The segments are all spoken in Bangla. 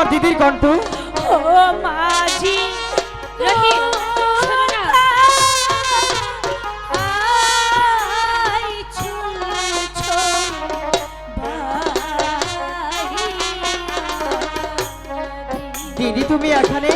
আমার দিদির কণ্ঠ। ও মাঝি দিদি তুমি এখানে?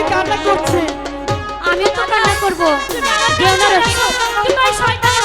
তুমি কান্না করছে। আমি তো কান্না করব। তুমি শয়তান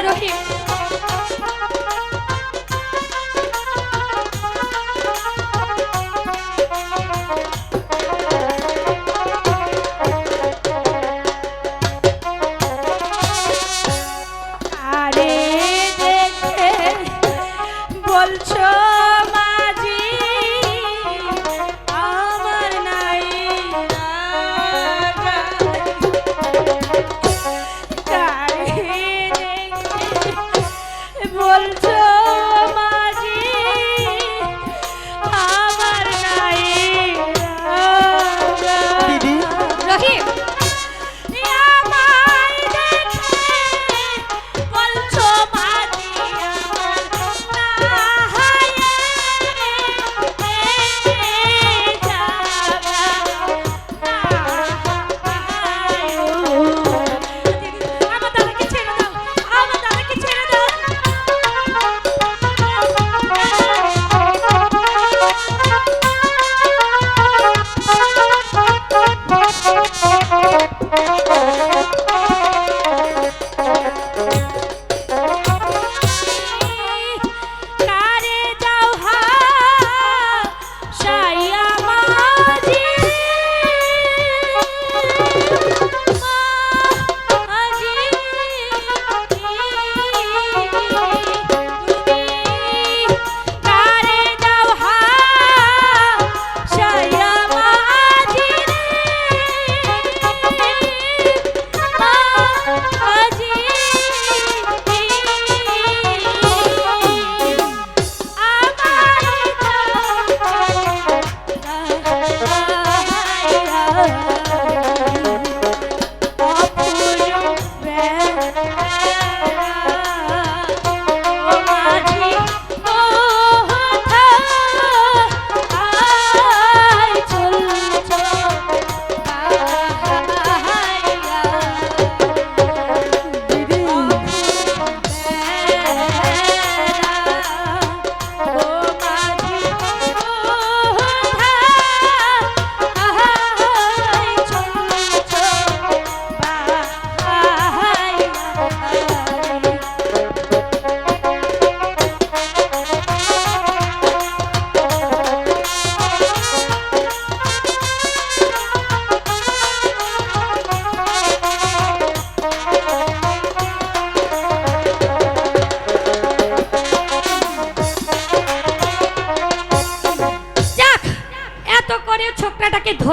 I don't him.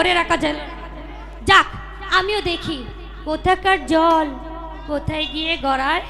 ধরে রাখা যায়। যাক আমিও দেখি। কোথাকার জল কোথায় গিয়ে গড়ায়?